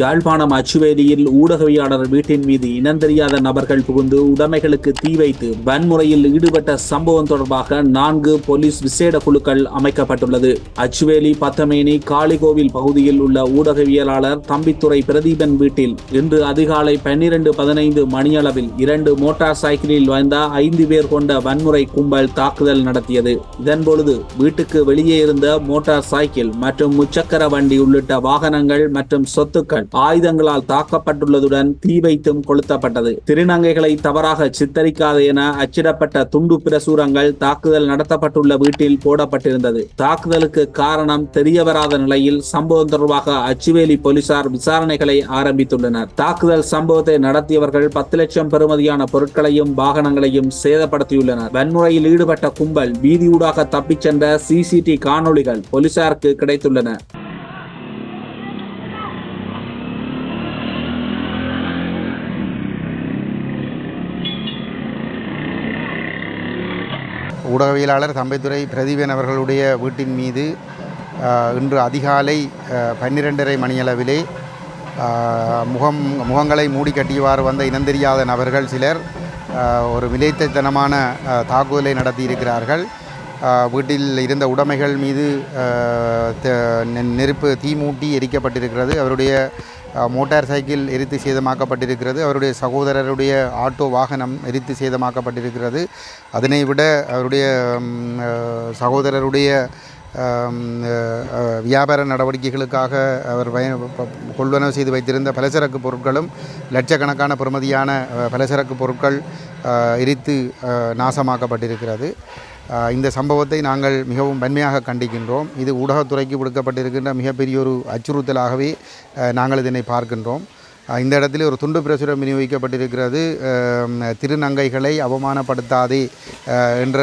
யாழ்ப்பாணம் அச்சுவேலியில் ஊடகவியாளர் வீட்டின் மீது இனந்தெரியாத நபர்கள் புகுந்து உடைமைகளுக்கு தீ வைத்து வன்முறையில் ஈடுபட்ட சம்பவம் தொடர்பாக நான்கு போலீஸ் விசேட குழுக்கள் அமைக்கப்பட்டுள்ளது. அச்சுவேலி பத்தமேனி காளிகோவில் பகுதியில் உள்ள ஊடகவியலாளர் தம்பித்துறை பிரதீபன் வீட்டில் இன்று அதிகாலை பன்னிரண்டு பதினைந்து மணியளவில் இரண்டு மோட்டார் சைக்கிளில் வந்த ஐந்து பேர் கொண்ட வன்முறை கும்பல் தாக்குதல் நடத்தியது. இதன்பொழுது வீட்டுக்கு வெளியே இருந்த மோட்டார் சைக்கிள் மற்றும் முச்சக்கர வண்டி உள்ளிட்ட வாகனங்கள் மற்றும் சொத்துக்கள் ஆயுதங்களால் தாக்கப்பட்டுள்ளதுடன் தீ வைத்தும் கொளுத்தப்பட்டது. திருநங்கைகளை தவறாக சித்தரிக்காது என அச்சிடப்பட்ட துண்டு பிரசுரங்கள் தாக்குதல் நடத்தப்பட்டுள்ள வீட்டில் போடப்பட்டிருந்தது. தாக்குதலுக்கு காரணம் தெரியவராத நிலையில் சம்பவம் தொடர்பாக அச்சுவேலி போலீசார் விசாரணைகளை ஆரம்பித்துள்ளனர். தாக்குதல் சம்பவத்தை நடத்தியவர்கள் பத்து லட்சம் பெறுமதியான பொருட்களையும் வாகனங்களையும் சேதப்படுத்தியுள்ளனர். வன்முறையில் ஈடுபட்ட கும்பல் வீதியூடாக தப்பிச் சென்ற சிசிடி காணொளிகள் போலீசாருக்கு கிடைத்துள்ளன. ஊடகவியலாளர் தம்பைத்துறை பிரதீபன் அவர்களுடைய வீட்டின் மீது இன்று அதிகாலை பன்னிரெண்டரை மணியளவிலே முகம் முகங்களை மூடி கட்டியவாறு வந்த இனந்தெரியாத நபர்கள் சிலர் ஒரு விலைத்தனமான தாக்குதலை நடத்தியிருக்கிறார்கள். வீட்டில் இருந்த உடைமைகள் மீது நெருப்பு தீமூட்டி எரிக்கப்பட்டிருக்கிறது. அவருடைய மோட்டார் சைக்கிள் எரித்து சேதமாக்கப்பட்டிருக்கிறது. அவருடைய சகோதரருடைய ஆட்டோ வாகனம் எரித்து சேதமாக்கப்பட்டிருக்கிறது. அதனை விட அவருடைய சகோதரருடைய வியாபார நடவடிக்கைகளுக்காக அவர் பய கொள்வனவு செய்து வைத்திருந்த பலசரக்கு பொருட்களும் லட்சக்கணக்கான பெறுமதியான பலசரக்கு பொருட்கள் எரித்து நாசமாக்கப்பட்டிருக்கிறது. இந்த சம்பவத்தை நாங்கள் மிகவும் வன்மையாக கண்டிக்கின்றோம். இது ஊடகத்துறைக்கு விடுக்கப்பட்டிருக்கின்ற மிகப்பெரிய ஒரு அச்சுறுத்தலாகவே நாங்கள் இதனை பார்க்கின்றோம். இந்த இடத்திலே ஒரு துண்டு பிரசுரம் விநியோகிக்கப்பட்டிருக்கிறது. திருநங்கைகளை அவமானப்படுத்தாதே என்ற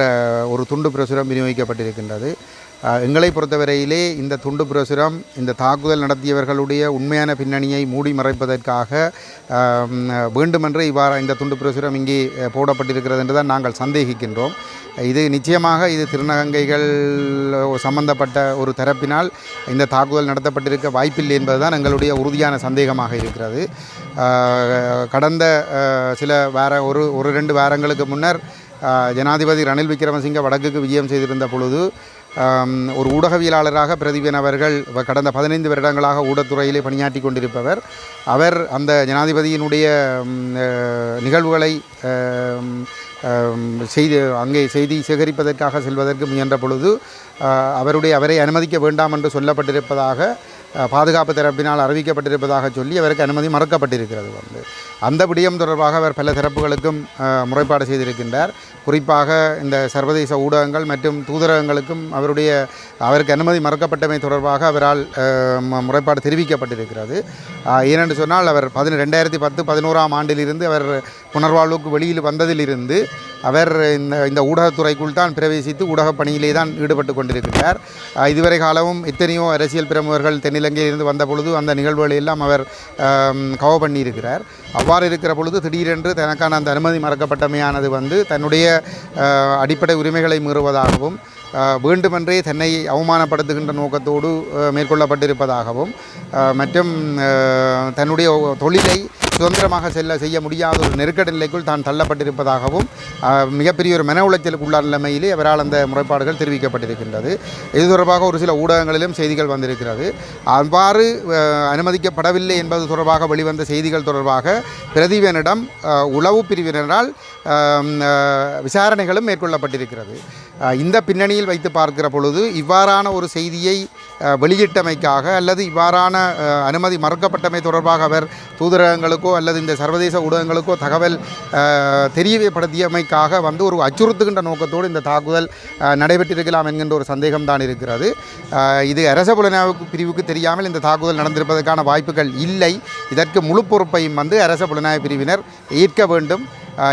ஒரு துண்டு பிரசுரம் விநியோகிக்கப்பட்டிருக்கின்றது. எங்களை பொறுத்தவரையிலே இந்த துண்டு பிரசுரம் இந்த தாக்குதல் நடத்தியவர்களுடைய உண்மையான பின்னணியை மூடி மறைப்பதற்காக வேண்டுமென்று இவ்வாறு இந்த துண்டு பிரசுரம் இங்கே போடப்பட்டிருக்கிறது என்று தான் நாங்கள் சந்தேகிக்கின்றோம். இது நிச்சயமாக இது திருநங்கைகள் சம்பந்தப்பட்ட ஒரு தரப்பினால் இந்த தாக்குதல் நடத்தப்பட்டிருக்க வாய்ப்பில்லை என்பதுதான் எங்களுடைய உறுதியான சந்தேகமாக இருக்கிறது. கடந்த சில வார ஒரு ஒரு ரெண்டு வாரங்களுக்கு முன்னர் ஜனாதிபதி ரணில் விக்ரமசிங்க வடக்குக்கு விஜயம் செய்திருந்த பொழுது ஒரு ஊடகவியலாளராக பிரதீபன் அவர்கள் கடந்த பதினைந்து வருடங்களாக ஊடகத்துறையிலே பணியாற்றி கொண்டிருப்பவர். அவர் அந்த ஜனாதிபதியினுடைய நிகழ்வுகளை செய்து செய்தி அங்கே செய்தி சேகரிப்பதற்காக செல்வதற்கு முயன்ற பொழுது அவருடைய அவரை அனுமதிக்க வேண்டாம் என்று சொல்லப்பட்டிருப்பதாக பாதுகாப்பு தரப்பினால் அறிவிக்கப்பட்டிருப்பதாக சொல்லி அவருக்கு அனுமதி மறுக்கப்பட்டிருக்கிறது வந்து. அந்த விடயம் தொடர்பாக அவர் பல தரப்புகளுக்கும் முறைப்பாடு செய்திருக்கின்றார். குறிப்பாக இந்த சர்வதேச ஊடகங்கள் மற்றும் தூதரகங்களுக்கும் அவருடைய அவருக்கு அனுமதி மறுக்கப்பட்டமை தொடர்பாக அவரால் ம- முறைப்பாடு தெரிவிக்கப்பட்டிருக்கிறது. ஏனென்று சொன்னால் அவர் பதின ரெண்டாயிரத்தி பத்து பதினோராம் ஆண்டிலிருந்து அவர் புனர்வாழ்வுக்கு வெளியில் வந்ததிலிருந்து அவர் இந்த இந்த ஊடகத்துறைக்குள் தான் பிரவேசித்து ஊடகப் பணியிலே தான் ஈடுபட்டு கொண்டிருக்கிறார் இதுவரை காலமும் எத்தனையோ அரசியல் பிரமுகர்கள் இலங்கையிலிருந்து வந்த பொழுது அந்த நிகழ்வுகளை எல்லாம் அவர் கவ பண்ணியிருக்கிறார். அவ்வாறு இருக்கிற பொழுது திடீரென்று தனக்கான அந்த அனுமதி மறக்கப்பட்டமையானது வந்து தன்னுடைய அடிப்படை உரிமைகளை மீறுவதாகவும் வேண்டுமென்றே தன்னை அவமானப்படுத்துகின்ற நோக்கத்தோடு மேற்கொள்ளப்பட்டிருப்பதாகவும் மற்றும் தன்னுடைய தொழிலை சுதந்திரமாக செல்ல செய்ய முடியாத ஒரு நெருக்கடி நிலைக்குள் தான் தள்ளப்பட்டிருப்பதாகவும் மிகப்பெரிய ஒரு மன உளைச்சலுக்கு உள்ளான நிலைமையிலே அவரால் அந்த முறைப்பாடுகள் தெரிவிக்கப்பட்டிருக்கின்றது. இது தொடர்பாக ஒரு சில ஊடகங்களிலும் செய்திகள் வந்திருக்கிறது. அவ்வாறு அனுமதிக்கப்படவில்லை என்பது தொடர்பாக வெளிவந்த செய்திகள் தொடர்பாக பிரதீபனிடம் உளவு பிரிவினரால் விசாரணைகளும் மேற்கொள்ளப்பட்டிருக்கிறது. இந்த பின்னணியில் வைத்து பார்க்கிற பொழுது இவ்வாறான ஒரு செய்தியை வெளியிட்டமைக்காக அல்லது இவ்வாறான அனுமதி மறுக்கப்பட்டமை தொடர்பாக அவர் தூதரகங்களுக்கோ அல்லது இந்த சர்வதேச ஊடகங்களுக்கோ தகவல் தெரியப்படுத்தியமைக்காக வந்து ஒரு அச்சுறுத்துகின்ற நோக்கத்தோடு இந்த தாக்குதல் நடைபெற்றிருக்கலாம் என்கின்ற ஒரு சந்தேகம் தான் இருக்கிறது இது அரச புலனாய்வு பிரிவுக்கு தெரியாமல் இந்த தாக்குதல் நடந்திருப்பதற்கான வாய்ப்புகள் இல்லை. இதற்கு முழு பொறுப்பையும் வந்து அரச புலனாய்வு பிரிவினர் ஏற்க வேண்டும்.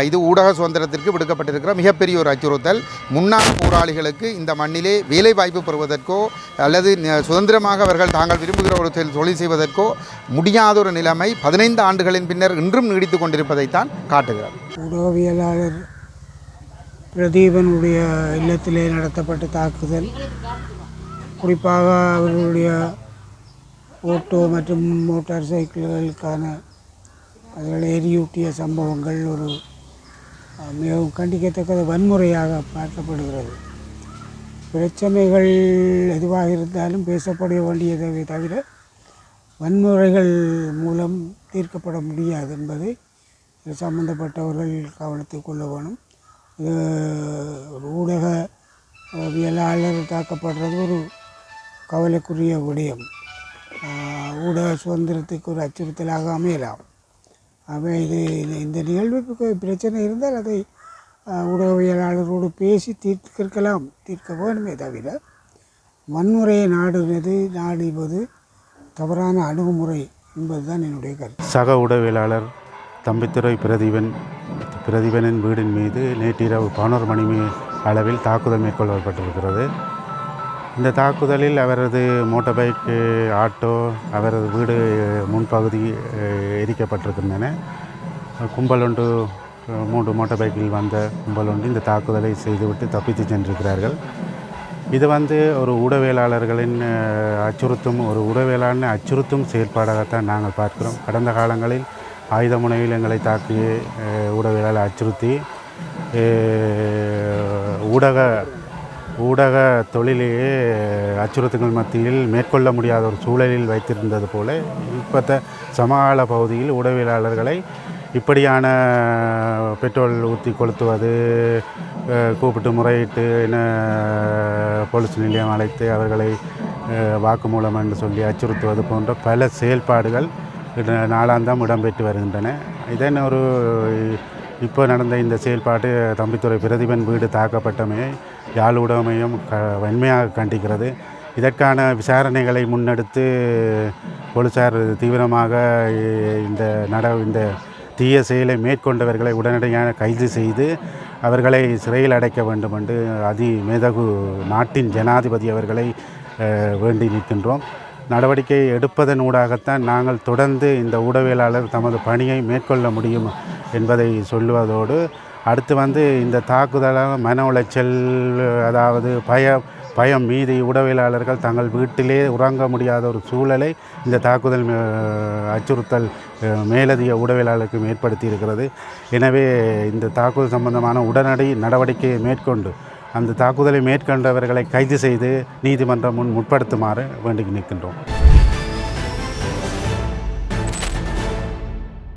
இது ஊடக சுதந்திரத்திற்கு விடுக்கப்பட்டிருக்கிற மிகப்பெரிய ஒரு அச்சுறுத்தல். முன்னாள் போராளிகளுக்கு இந்த மண்ணிலே வேலை வாய்ப்பு பெறுவதற்கோ அல்லது சுதந்திரமாக அவர்கள் தாங்கள் விரும்புகிற ஒரு தொழில் செய்வதற்கோ முடியாத ஒரு நிலைமை பதினைந்து ஆண்டுகளின் பின்னர் இன்றும் நீடித்து கொண்டிருப்பதைத்தான் காட்டுகிறார் ஊடகவியலாளர் பிரதீபனுடைய இல்லத்திலே நடத்தப்பட்ட தாக்குதல் குறிப்பாக அவர்களுடைய ஓட்டோ மற்றும் மோட்டார் சைக்கிள்களுக்கான அதில் எரியூட்டிய சம்பவங்கள் ஒரு மிகவும் கண்டிக்கத்தக்க வன்முறையாக பார்க்கப்படுகிறது. பிரச்சனைகள் எதுவாக இருந்தாலும் பேசப்பட வேண்டியதை தவிர வன்முறைகள் மூலம் தீர்க்கப்பட முடியாது என்பதை இது சம்பந்தப்பட்டவர்கள் கவனத்தில் கொள்ள வேணும் இது ஒரு ஊடகவியலாளர் தாக்கப்படுறது ஒரு கவலைக்குரிய விடயம். ஊடக சுதந்திரத்துக்கு ஒரு அச்சுறுத்தலாக அமையலாம். அவை இது இந்த- நிகழ்வுக்கு பிரச்சனை இருந்தால் அதை ஆஹ் ஊடகவியலாளரோடு பேசி தீர்க்கலாம் தீர்க்க வேண்டுமே தவிர வன்முறையை நாடுவது நாடுவது தவறான அணுகுமுறை என்பதுதான் என்னுடைய கருத்து. சக உடவியலாளர் தம்பித்துறை பிரதீபன் பிரதிபனின் வீடின் மீது நேற்றிரவு பதினோரு மணி அளவில் தாக்குதல் மேற்கொள்ளப்பட்டிருக்கிறது. இந்த தாக்குதலில் அவரது மோட்டார் பைக் ஆட்டோ அவரது வீடு முன்பகுதி எரிக்கப்பட்டிருக்கின்றன. கும்பல் ஒன்று மூன்று மோட்டார் பைக்கில் வந்த கும்பல் ஒன்று இந்த தாக்குதலை செய்துவிட்டு தப்பித்து சென்றிருக்கிறார்கள். இது வந்து ஒரு ஊடவியலாளர்களின் அச்சுறுத்தும் ஒரு ஊடகவியலாளனை அச்சுறுத்தும் செயற்பாடாகத்தான் நாங்கள் பார்க்கிறோம். கடந்த காலங்களில் ஆயுத முனையில் எங்களை தாக்கி ஊடகவியலாளர் அச்சுறுத்தி ஊடக ஊடக தொழிலையே அச்சுறுத்தங்கள் மத்தியில் மேற்கொள்ள முடியாத ஒரு சூழலில் வைத்திருந்தது போல இப்பத்த சமகால பகுதியில் ஊடகவியலாளர்களை இப்படியான பெட்ரோல் ஊற்றி கொளுத்துவது கூப்பிட்டு முறையிட்டு என்ன போலீஸ் நிலையம் அழைத்து அவர்களை வாக்குமூலம் என்று சொல்லி அச்சுறுத்துவது போன்ற பல செயல்பாடுகள் நாளாந்தம் இடம்பெற்று வருகின்றன. இதன் ஒரு இப்போ நடந்த இந்த செயல்பாடு தம்பித்துறை பிரதிபன் வீடு தாக்கப்பட்டமே யாழ் ஊடகமையும் க வன்மையாக கண்டிக்கிறது. இதற்கான விசாரணைகளை முன்னெடுத்து போலீசார் தீவிரமாக இந்த நட இந்த தீய செயலை மேற்கொண்டவர்களை உடனடியாக கைது செய்து அவர்களை சிறையில் அடைக்க வேண்டும் என்று அதி மேதகு நாட்டின் ஜனாதிபதி அவர்களை வேண்டி நிற்கின்றோம். நடவடிக்கை எடுப்பதன் ஊடாகத்தான் நாங்கள் தொடர்ந்து இந்த ஊடகவியலாளர் தமது பணியை மேற்கொள்ள முடியும் என்பதை சொல்லுவதோடு அடுத்து வந்து இந்த தாக்குதலால் மன உளைச்சல் அதாவது பய பயம் மீதி உடவியலாளர்கள் தங்கள் வீட்டிலே உறங்க முடியாத ஒரு சூழலை இந்த தாக்குதல் அச்சுறுத்தல் மேலதிக உடவியலாளருக்கும் ஏற்படுத்தி இருக்கிறது எனவே இந்த தாக்குதல் சம்பந்தமான உடனடி நடவடிக்கையை மேற்கொண்டு அந்த தாக்குதலை மேற்கொண்டவர்களை கைது செய்து நீதிமன்றம் முன் முற்படுத்துமாறு வேண்டி நிற்கின்றோம்.